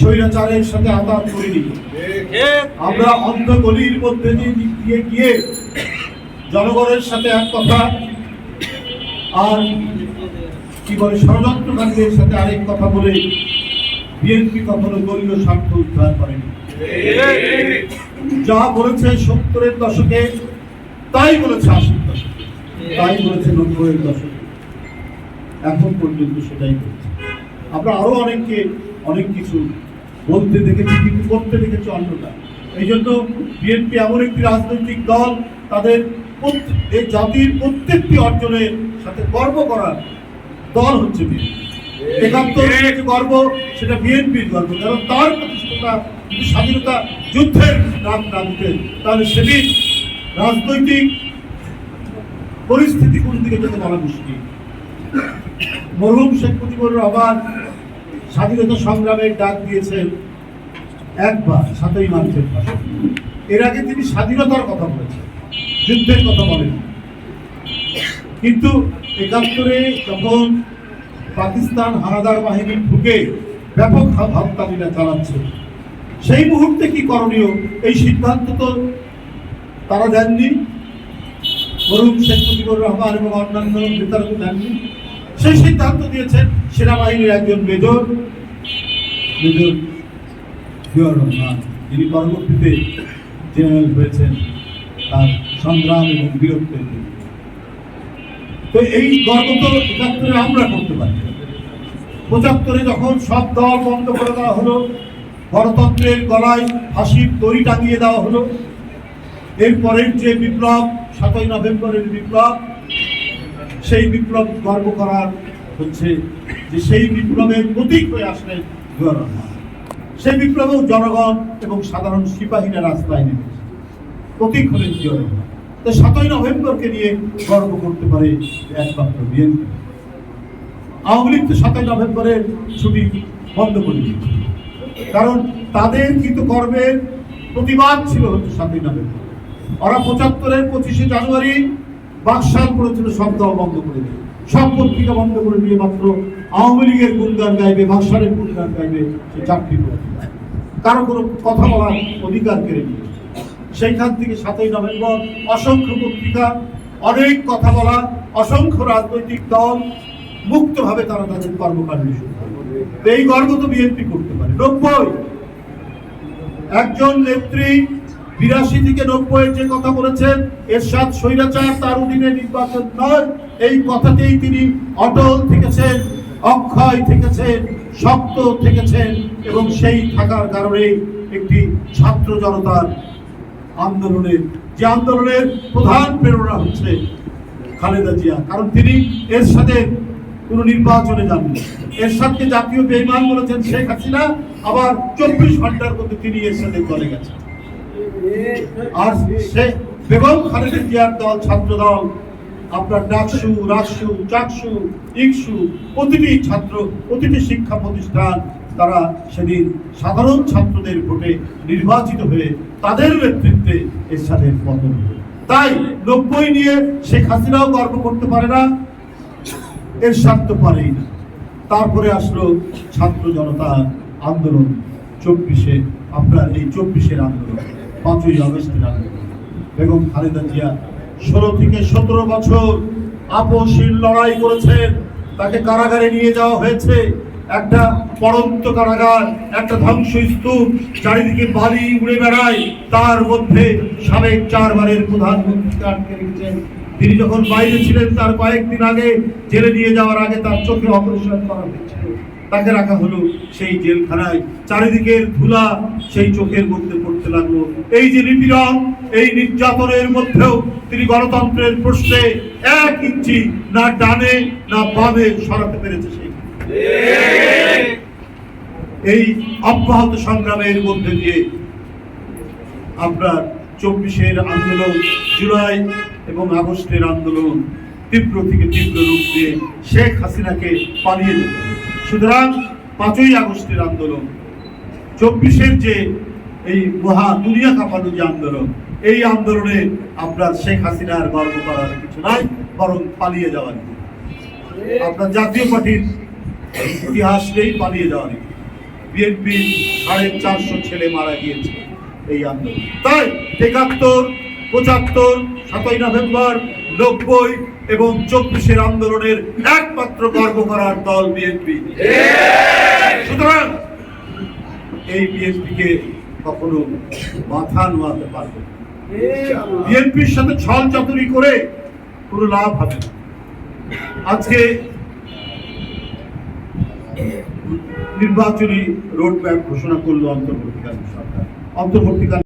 স্বৈরাচারের সাথে আদান করে করিনি আমরা অন্ধ গলির মধ্যে দিয়ে গিয়ে জনগণের সাথে এক কথা আর কি বলে ষড়যন্ত্রকারীদের সাথে আরেক কথা বলে বিএনপি কখনো দলীয় স্বার্থ উদ্ধার করেনি। যা বলেছে সত্তরের দশকে, তাই বলেছে আশির দশকে, তাই বলেছে নব্বইয়ের দশকে। এখন পর্যন্ত সেটাই করছে আমরা আরও অনেককে, অনেক কিছু বলতে দেখেছি কিন্তু করতে দেখেছি অন্যটা। এই জন্য বিএনপি এমন একটি রাজনৈতিক দল তাদের এই জাতির প্রত্যেকটি অর্জনের সাথে গর্ব করার দল হচ্ছে বিএনপি। একাত্তর যে গর্ব সেটা বিএনপির গর্ব কারণ তার প্রতিষ্ঠাতা স্বাধীনতা যুদ্ধের নাম না দিতেন তাহলে সেদিন রাজনৈতিক পরিস্থিতি কোন দিকে যেতে বলা মুশকিল। মরহুম শেখ মুজিবুর রহমান স্বাধীনতা সংগ্রামের ডাক দিয়েছেন একবার, সাতই মার্চের ভাষণ এর আগে তিনি স্বাধীনতার কথা বলেছেন, যুদ্ধের কথা বলেন। কিন্তু একাত্তরে যখন পাকিস্তান হানাদার বাহিনী ঢুকে ব্যাপক হত্যালীলা চালাচ্ছে, সেই মুহূর্তে কি করণীয়? এই সিদ্ধান্ত তো তারা দেননি। মরহুম শেখ মুজিবুর রহমান এবং অন্যান্য নেতারা তো দেননি। সেই সিদ্ধান্ত দিয়েছেন সেনাবাহিনীর একজন মেজর মেজর জিয়াউর রহমান যিনি পরবর্তীতে জেনারেল হয়েছেন, তার সংগ্রাম এবং বীরত্বের। তো এই গর্ব তো একাত্তরে আমরা করতে পারি পঁচাত্তরে যখন সব দল বন্ধ করে দেওয়া হলো, গণতন্ত্রের গলায় ফাঁসির দড়ি টাঙিয়ে দেওয়া হলো, এরপরের যে বিপ্লব, সাতই নভেম্বরের বিপ্লব সেই বিপ্লব গর্ব করার হচ্ছে যে সেই বিপ্লবের প্রতীক হয়ে আসলেন সেই বিপ্লবেও জনগণ এবং সাধারণ সিপাহীরা রাস্তায় নেমেছে প্রতীক হলেন রহমান। তো সাতই নভেম্বরকে নিয়ে গর্ব করতে পারে একমাত্র বিএনপি। আওয়ামী লীগ তো সাতই নভেম্বরের ছুটি বন্ধ করে দিয়েছে কারণ তাদের কিন্তু কর্মের প্রতিবাদ ছিল হচ্ছে সাতই নভেম্বর। ওরা পঁচাত্তরের পঁচিশে জানুয়ারি বাকশাল করেছিল সব দল বন্ধ করে দিয়ে সব পত্রিকা বন্ধ করে দিয়ে মাত্র আওয়ামী লীগের গুণগান গাইবে, বাকশালের গুণগান গাইবে সে চাকরি করে কারও কোনো কথা বলার অধিকার কেড়ে নিয়েছে সেইখান থেকে সাতই নভেম্বর অসংখ্য পত্রিকা অনেক কথা বলা, অসংখ্য রাজনৈতিক দল মুক্তভাবে তারা তাদের কর্মকাণ্ড শুরু করে। এই গর্ব তো বিএনপি করতে পারে। নব্বই। একজন নেত্রী বিরাশি থেকে নব্বই যে কথা বলেছেন, এরশাদ স্বৈরাচার তার অধীনে নির্বাচন নয়। এই কথাতেই তিনি অটল থেকেছেন, অক্ষয় থেকেছেন, শক্ত থেকেছেন এবং সেই থাকার কারণে একটি ছাত্র জনতার আন্দোলনের যে আন্দোলনের প্রধান প্রেরণা হচ্ছে খালেদা জিয়া। কারণ তিনি এর সাথে কোনো নির্বাচনে যাননি। এর সাথে জাতীয় বেইমান বলেছেন শেখ হাসিনা, আবার চব্বিশ ঘণ্টার মধ্যে তিনি এর সাথে চলে গেছেন। আর সে বেগম খালেদা জিয়ার দল, ছাত্র দল, আপনার ডাকসু রাসু চাকসু, ইকসু, প্রতিটি ছাত্র, প্রতিটি শিক্ষা প্রতিষ্ঠান, তারা সেদিন সাধারণ ছাত্রদের ভোটে নির্বাচিত হয়ে তাদের নেতৃত্বে এরশাদের পতন হলো। তাই নব্বই নিয়ে শেখ হাসিনাও গর্ব করতে পারে না এর স্বার্থ পারেই না তারপরে আসলো ছাত্র জনতা আন্দোলন, চব্বিশে, আপনার এই চব্বিশের আন্দোলন পাঁচই আগস্টের আন্দোলন বেগম খালেদা জিয়া ষোলো থেকে সতেরো বছর আপসীর লড়াই করেছেন। তাকে কারাগারে নিয়ে যাওয়া হয়েছে। একটা পড়ন্ত কারাগার, একটা ধ্বংসস্তূপ, চারিদিকে বালি উড়ে বেড়ায়। তার মধ্যে সাবেক চারবারের প্রধানমন্ত্রীকে আটকে রেখেছেন। তিনি যখন বাইরে ছিলেন তার কয়েকদিন আগে জেলে নিয়ে যাওয়ার আগে তার চোখে অপারেশন করা হয়েছিল। তাকে রাখা হলো সেই জেলখানায়। চারিদিকের ধুলা সেই চোখের মধ্যে পড়তে লাগল। এই যে নিপীড়ন, এই নির্যাতনের মধ্যেও তিনি গণতন্ত্রের প্রশ্নে এক ইঞ্চি না ডানে না বামে সরাতে পেরেছে সেই। এই অব্যাহত সংগ্রামের মধ্যে দিয়ে আপনার চব্বিশের আন্দোলন, জুলাই এবং আগস্টের আন্দোলন তীব্র থেকে তীব্র রূপ দিয়ে শেখ হাসিনাকে পালিয়ে যেত সুতরাং পাঁচই আগস্টের আন্দোলন, চব্বিশের যে এই মহা দুনিয়া কাঁপানো যে আন্দোলন, এই আন্দোলনে আপনার শেখ হাসিনার গর্ব করার কিছু নাই, বরং পালিয়ে যাওয়ার আপনার জাতীয় পার্টির ইতিহাস নেই, পালিয়ে যাওয়ার বিএনপি সাড়ে চারশো ছেলে মারা গিয়েছে এই আন্দোলন। তাই একাত্তর, পঁচাত্তর, সাতই নভেম্বর নব্বই এবং চব্বিশের আন্দোলনের একমাত্র গর্ব করার দল বিএনপি সুতরাং এই বিএনপিকে কখনো মাথা নোয়াতে পারবে বিএনপির সাথে ছল চাতুরি করে কোনো লাভ হবে আজকে নির্বাচনী রোড ম্যাপ ঘোষণা করল অন্তর্বর্তীকালীন সরকার। অন্তর্বর্তীকালীন